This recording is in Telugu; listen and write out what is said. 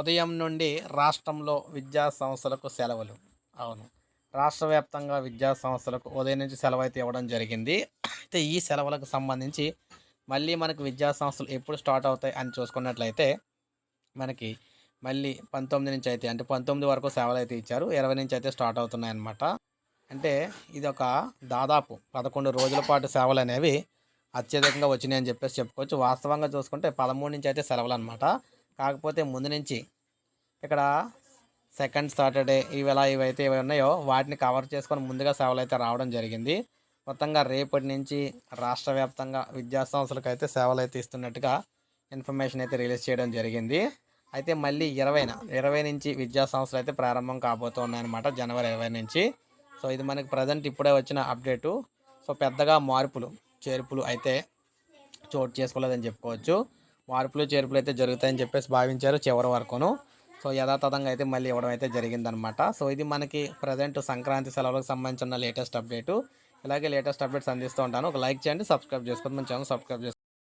ఉదయం నుండి రాష్ట్రంలో విద్యా సంస్థలకు సెలవులు. అవును. రాష్ట్ర వ్యాప్తంగా విద్యా సంస్థలకు ఉదయం నుంచి సెలవు అయితే ఇవ్వడం జరిగింది. అయితే ఈ సెలవులకు సంబంధించి మళ్ళీ మనకు విద్యా సంస్థలు ఎప్పుడు స్టార్ట్ అవుతాయి అని చూసుకున్నట్లయితే మనకి మళ్ళీ పంతొమ్మిది నుంచి అయితే అంటే పంతొమ్మిది వరకు సేవలు అయితే ఇచ్చారు. ఇరవై నుంచి అయితే స్టార్ట్ అవుతున్నాయి అన్నమాట. అంటే ఇది ఒక దాదాపు పదకొండు రోజుల పాటు సేవలు అనేవి అత్యధికంగా వచ్చినాయని చెప్పేసి చెప్పుకోవచ్చు. వాస్తవంగా చూసుకుంటే పదమూడు నుంచి అయితే సెలవులు అనమాట కాకపోతే ముందు నుంచి ఇక్కడ సెకండ్ సాటర్డే ఇవి ఎలా ఇవైతే ఇవి ఉన్నాయో వాటిని కవర్ చేసుకొని ముందుగా సేవలు అయితే రావడం జరిగింది. మొత్తంగా రేపటి నుంచి రాష్ట్ర వ్యాప్తంగా విద్యా సంస్థలకు అయితే సేవలు అయితే ఇస్తున్నట్టుగా ఇన్ఫర్మేషన్ అయితే రిలీజ్ చేయడం జరిగింది. అయితే మళ్ళీ ఇరవైన ఇరవై నుంచి విద్యా సంస్థలు అయితే ప్రారంభం కాబోతున్నాయన్నమాట జనవరి ఇరవై నుంచి. సో ఇది మనకి ప్రజెంట్ ఇప్పుడే వచ్చిన అప్డేటు. సో పెద్దగా మార్పులు చేర్పులు అయితే చోటు చేసుకోలేదని చెప్పుకోవచ్చు. మార్పులు చేర్పులు అయితే జరుగుతాయని చెప్పేసి భావించారు చివరి వరకును. సో యథాతథంగా అయితే మళ్ళీ ఇవ్వడం అయితే జరిగిందనమాట సో ఇది మనకి ప్రజెంట్ సంక్రాంతి సెలవులకు సంబంధించిన లేటెస్ట్ అప్డేటు ఇలాగే లేటెస్ట్ అప్డేట్స్ అందిస్తూ ఉంటాను. ఒక లైక్ చేయండి సబ్స్క్రైబ్ చేసుకోండి. మన ఛానల్ సబ్స్క్రైబ్ చేసుకోండి.